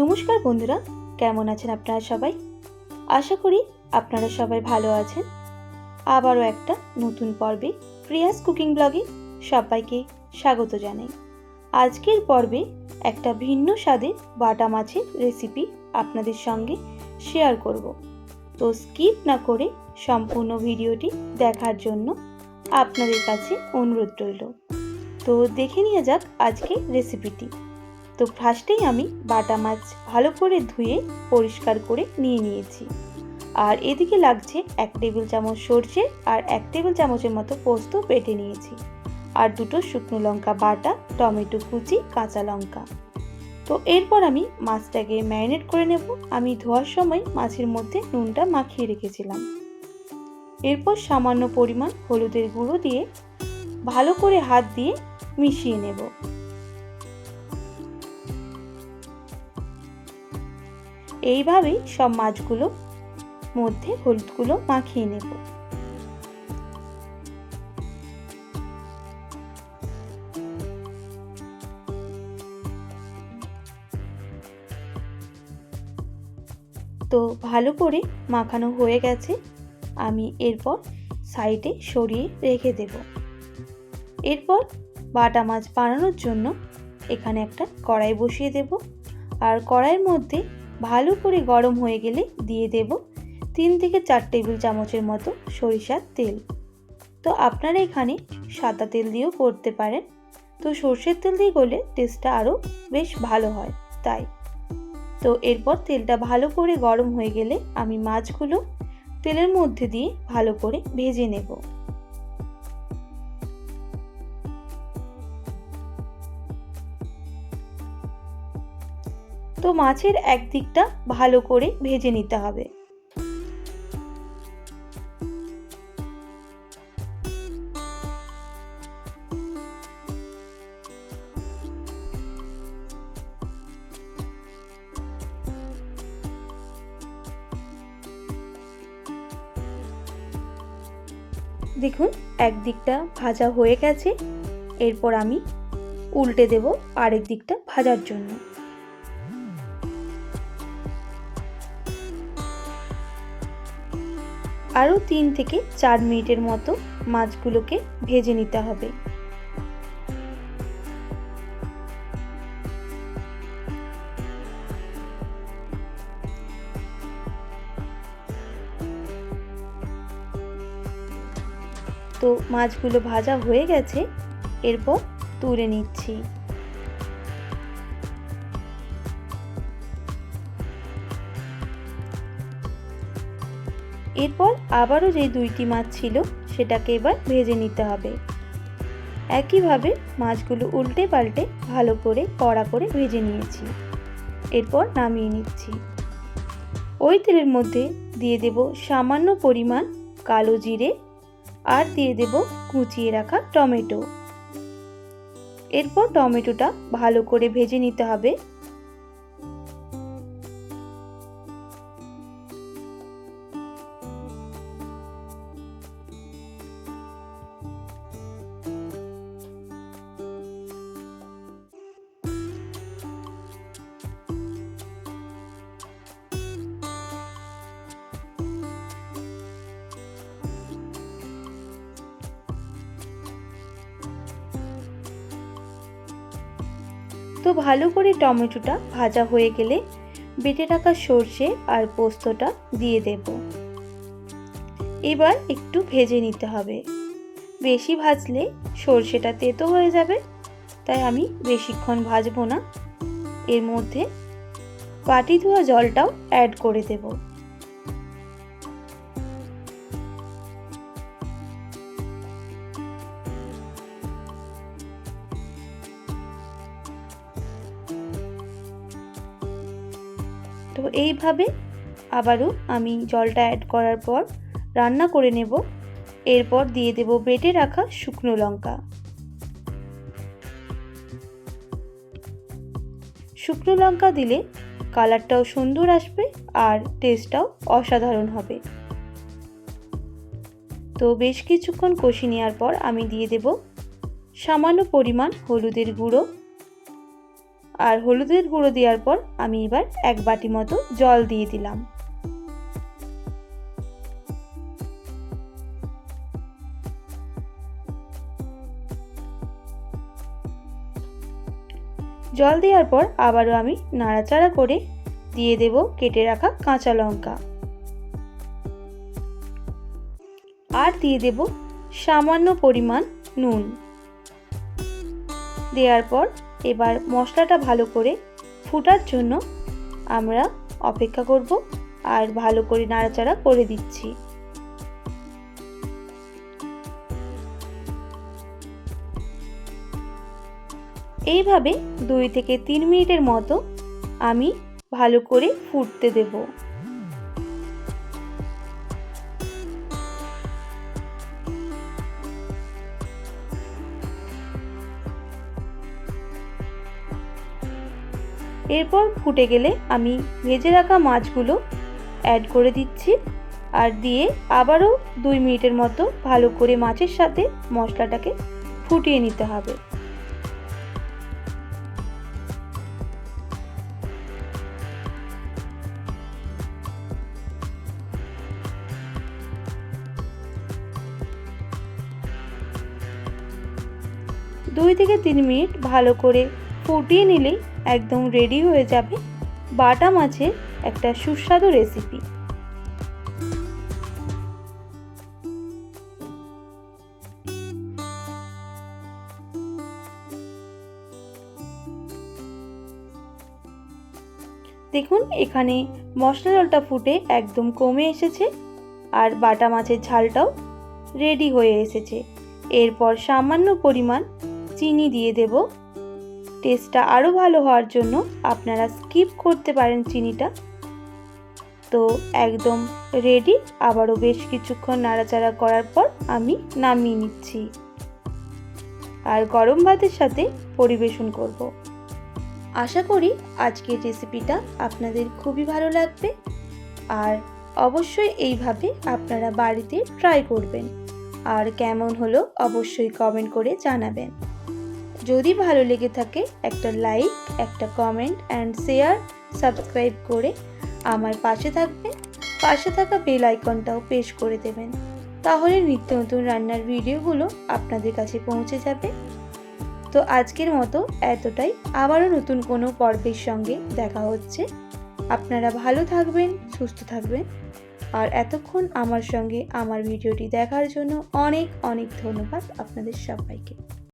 নমস্কার বন্ধুরা, কেমন আছেন আপনারা সবাই? আশা করি আপনারা সবাই ভালো আছেন। আবারও একটা নতুন পর্বে প্রিয়াস কুকিং ব্লগে সবাইকে স্বাগত জানাই। আজকের পর্বে একটা ভিন্ন স্বাদের বাটা মাছের রেসিপি আপনাদের সঙ্গে শেয়ার করব। তো স্কিপ না করে সম্পূর্ণ ভিডিওটি দেখার জন্য আপনাদের কাছে অনুরোধ রইল। তো দেখে নিয়ে যাক আজকে রেসিপিটি তো ফার্স্টেই আমি বাটা মাছ ভালো করে ধুয়ে পরিষ্কার করে নিয়ে নিয়েছি। আর এদিকে লাগছে এক টেবিল চামচ সর্ষে আর এক টেবিল চামচের মতো পোস্ত বেটে নিয়েছি। আর দুটো শুকনো লঙ্কা বাটা, টমেটো কুচি, কাঁচা লঙ্কা। তো এরপর আমি মাছটাকে ম্যারিনেট করে নেব। আমি ধোয়ার সময় মাছের মধ্যে নুনটা মাখিয়ে রেখেছিলাম। এরপর সামান্য পরিমাণ হলুদের গুঁড়ো দিয়ে ভালো করে হাত দিয়ে মিশিয়ে নেব। এইভাবেই সব মাছগুলো মধ্যে হলুদগুলো মাখিয়ে নেব। তো ভালো করে মাখানো হয়ে গেছে। আমি এরপর সাইডে সরিয়ে রেখে দেব। এরপর বাটা মাছ বানানোর জন্য এখানে একটা কড়াই বসিয়ে দেব। আর কড়াইয়ের মধ্যে ভালো করে গরম হয়ে গেলে দিয়ে দেব তিন থেকে চার টেবিল চামচের মতো সরিষার তেল। তো আপনারা এখানে সাদা তেল দিয়েও করতে পারেন। তো সর্ষের তেল দিয়ে করলে টেস্টটা আরও বেশ ভালো হয়, তাই। তো এরপর তেলটা ভালো করে গরম হয়ে গেলে আমি মাছগুলো তেলের মধ্যে দিয়ে ভালো করে ভেজে নেব। তো মাছের একদিকটা ভালো করে ভেজে নিতে হবে। দেখুন, একদিকটা ভাজা হয়ে গেছে। এরপর আমি উল্টে দেব আরেক দিকটা ভাজার জন্য। আরও তিন থেকে চার মিনিটের মতো মাছগুলোকে ভেজে নিতে হবে। তো মাছগুলো ভাজা হয়ে গেছে, এরপর তুলে নিচ্ছি। এরপর আবারও যে দুইটি মাছ ছিল, সেটাকে এবার ভেজে নিতে হবে। একইভাবে মাছগুলো উল্টে পাল্টে ভালো করে কড়া করে ভেজে নিয়েছি। এরপর নামিয়ে নিচ্ছি। ওই তেলের মধ্যে দিয়ে দেব সামান্য পরিমাণ কালো জিরে আর দিয়ে দেব কুচিয়ে রাখা টমেটো। এরপর টমেটোটা ভালো করে ভেজে নিতে হবে। তো ভালো করে টমেটোটা ভাজা হয়ে গেলে বেটে রাখা সর্ষে আর পোস্তটা দিয়ে দেব। এবার একটু ভেজে নিতে হবে। বেশি ভাজলে সর্ষেটা তেতো হয়ে যাবে, তাই আমি বেশিক্ষণ ভাজবো না। এর মধ্যে বাটি ধোয়া জলটাও অ্যাড করে দেবো। তো এইভাবে আবারও আমি জলটা অ্যাড করার পর রান্না করে নেব। এরপর দিয়ে দেব বেটে রাখা শুকনো লঙ্কা। শুকনো লঙ্কা দিলে কালারটাও সুন্দর আসবে আর টেস্টটাও অসাধারণ হবে। তো বেশ কিছুক্ষণ কষি নেওয়ার পর আমি দিয়ে দেব সামান্য পরিমাণ হলুদের গুঁড়ো। আর হলুদের গুঁড়ো দেওয়ার পর আমি এবার এক বাটি মতো জল দিয়ে দিলাম। জল দেওয়ার পর আবারও আমি নাড়াচাড়া করে দিয়ে দেব কেটে রাখা কাঁচা লঙ্কা। আর দিয়ে দেব সামান্য পরিমাণ নুন। দেওয়ার পর এবার মশলাটা ভালো করে ফুটার জন্য আমরা অপেক্ষা করব আর ভালো করে নাড়াচাড়া করে দিচ্ছি। এইভাবে দুই থেকে তিন মিনিটের মতো আমি ভালো করে ফুটতে দেব। এরপর ফুটে গেলে আমি ভেজে রাখা মাছগুলো অ্যাড করে দিচ্ছি আর দিয়ে আবারও দুই মিনিটের মতো ভালো করে মাছের সাথে মশলাটাকে ফুটিয়ে নিতে হবে। দুই থেকে তিন মিনিট ভালো করে ফুটিয়ে নিলেই একদম রেডি হয়ে যাবে বাটা মাছের একটা সুস্বাদু রেসিপি দেখুন, এখানে মশলা জলটা ফুটে একদম কমে এসেছে আর বাটা মাছের ঝালটাও রেডি হয়ে এসেছে। এরপর সামান্য পরিমাণ চিনি দিয়ে দেব। টেস্টটা আরও ভালো হওয়ার জন্য আপনারা স্কিপ করতে পারেন চিনিটা। তো একদম রেডি আবারও বেশ কিছুক্ষণ নাড়াচাড়া করার পর আমি নামিয়ে নিচ্ছি। আর গরম ভাতের সাথে পরিবেশন করব। আশা করি আজকের রেসিপিটা আপনাদের খুবই ভালো লাগবে। আর অবশ্যই এইভাবে আপনারা বাড়িতে ট্রাই করবেন। আর কেমন হলো অবশ্যই কমেন্ট করে জানাবেন। যদি ভালো লেগে থাকে, একটা লাইক একটা কমেন্ট অ্যান্ড শেয়ার সাবস্ক্রাইব করে আমার পাশে থাকবেন পাশে থাকা বেল আইকনটাও পেশ করে দেবেন। তাহলে নিত্য নতুন রান্নার ভিডিওগুলো আপনাদের কাছে পৌঁছে যাবে। তো আজকের মতো এতটাই। আবারও নতুন কোনো পর্বের সঙ্গে দেখা হচ্ছে। আপনারা ভালো থাকবেন, সুস্থ থাকবেন। আর এতক্ষণ আমার সঙ্গে আমার ভিডিওটি দেখার জন্য অনেক অনেক ধন্যবাদ আপনাদের সবাইকে।